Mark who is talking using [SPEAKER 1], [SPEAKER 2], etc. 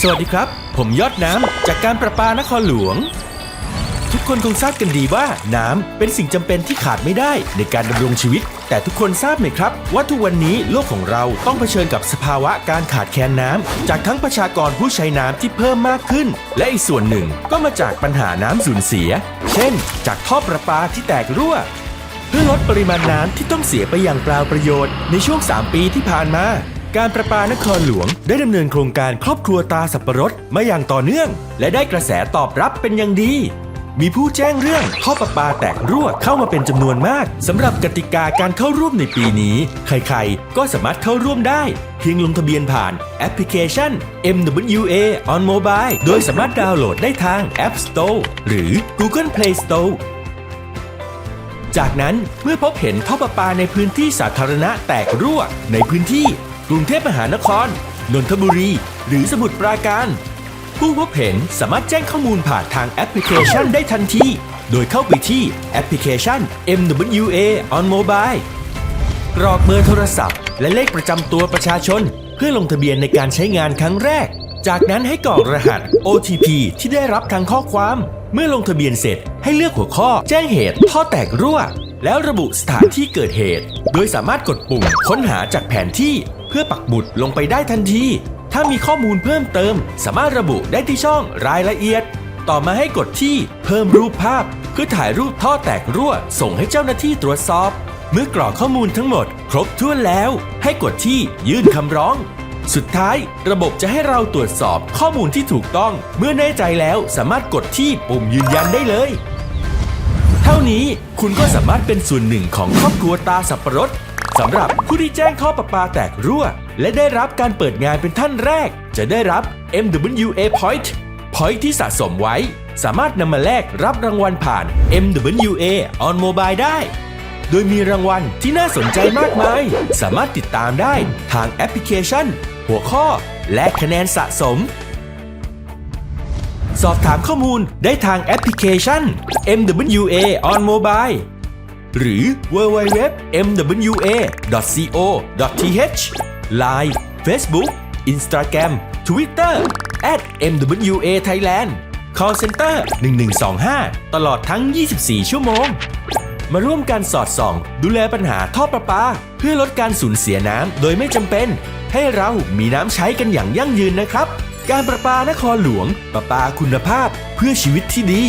[SPEAKER 1] สวัสดีครับ ผมยอดน้ำจากการประปานครหลวง ทุกคนคงทราบกันดีว่าน้ำเป็นสิ่งจำเป็นที่ขาดไม่ได้ในการดำรงชีวิต แต่ทุกคนทราบไหมครับ ว่าทุกวันนี้โลกของเราต้องเผชิญกับสภาวะการขาดแคลนน้ำจากทั้งประชากรผู้ใช้น้ำที่เพิ่มมากขึ้น และอีกส่วนหนึ่งก็มาจากปัญหาน้ำสูญเสีย เช่น จากท่อประปาที่แตกรั่ว เพื่อลดปริมาณน้ำที่ต้องเสียไปอย่างเปล่าประโยชน์ในช่วง 3 ปีที่ผ่านมา การประปานครหลวงได้ดำเนินโครงการครอบครัวตาสับปะรดมาอย่างต่อเนื่อง และได้กระแสตอบรับเป็นอย่างดีมีผู้แจ้งเรื่องท่อประปาแตกรั่วเข้ามาเป็นจำนวนมากสำหรับกติกาการเข้าร่วมในปีนี้ ใครๆ ก็สามารถเข้าร่วมได้ เพียงลงทะเบียนผ่านแอปพลิเคชัน MWA on Mobile โดยสามารถดาวน์โหลดได้ทาง App Store หรือ Google Play Store จากนั้นเมื่อพบเห็นท่อประปาในพื้นที่สาธารณะแตกรั่ว ในพื้นที่ กรุงเทพมหานคร นนทบุรี หรือสมุทรปราการ ผู้พบเห็นสามารถแจ้งข้อมูลผ่านทางแอปพลิเคชันได้ทันที โดยเข้าไปที่แอปพลิเคชัน MWA on Mobile กรอกเบอร์โทรศัพท์ และเลขประจำตัวประชาชน เพื่อลงทะเบียนในการใช้งานครั้งแรก จากนั้นให้กรอกรหัส OTP ที่ได้รับทางข้อความ เมื่อลงทะเบียนเสร็จให้เลือกหัวข้อแจ้งเหตุท่อแตกรั่ว แล้วระบุสถานที่เกิดเหตุ โดยสามารถกดปุ่มค้นหาจากแผนที่ เพื่อปักหมุดลงไปได้ทันที ถ้ามีข้อมูลเพิ่มเติม สามารถระบุได้ที่ช่องรายละเอียด ต่อมาให้กดที่เพิ่มรูปภาพ เพื่อถ่ายรูปท่อแตกรั่ว ส่งให้เจ้าหน้าที่ตรวจสอบ เมื่อกรอกข้อมูลทั้งหมด ครบถ้วนแล้ว ให้กดที่ยื่นคำร้อง สุดท้าย ระบบจะให้เราตรวจสอบข้อมูลที่ถูกต้อง เมื่อแน่ใจแล้วสามารถกดที่ปุ่มยืนยันได้เลย เท่านี้คุณก็สามารถเป็นส่วนหนึ่งของครอบครัวตาสับปะรดสำหรับผู้ที่แจ้งข้อประปาแตกรั่ว และได้รับการเปิดงานเป็นท่านแรก จะได้รับ MWA Point Point ที่สะสมไว้ สามารถนำมาแลกรับรางวัลผ่าน MWA on Mobile ได้โดยมีรางวัลที่น่าสนใจมากมาย สามารถติดตามได้ทางแอปพลิเคชัน หัวข้อ และคะแนนสะสม สอบถามข้อมูลได้ทางแอปพลิเคชัน MWA on Mobile หรือ www.mwa.co.th Line Facebook Instagram Twitter at @MWA Thailand Call Center 1125 ตลอดทั้ง 24 ชั่วโมง มาร่วมกันสอดส่อง ดูแลปัญหาท่อประปา เพื่อลดการสูญเสียน้ำโดยไม่จำเป็น ให้เรามีน้ำใช้กันอย่างยั่งยืนนะครับ การประปานครหลวง ประปาคุณภาพเพื่อชีวิตที่ดี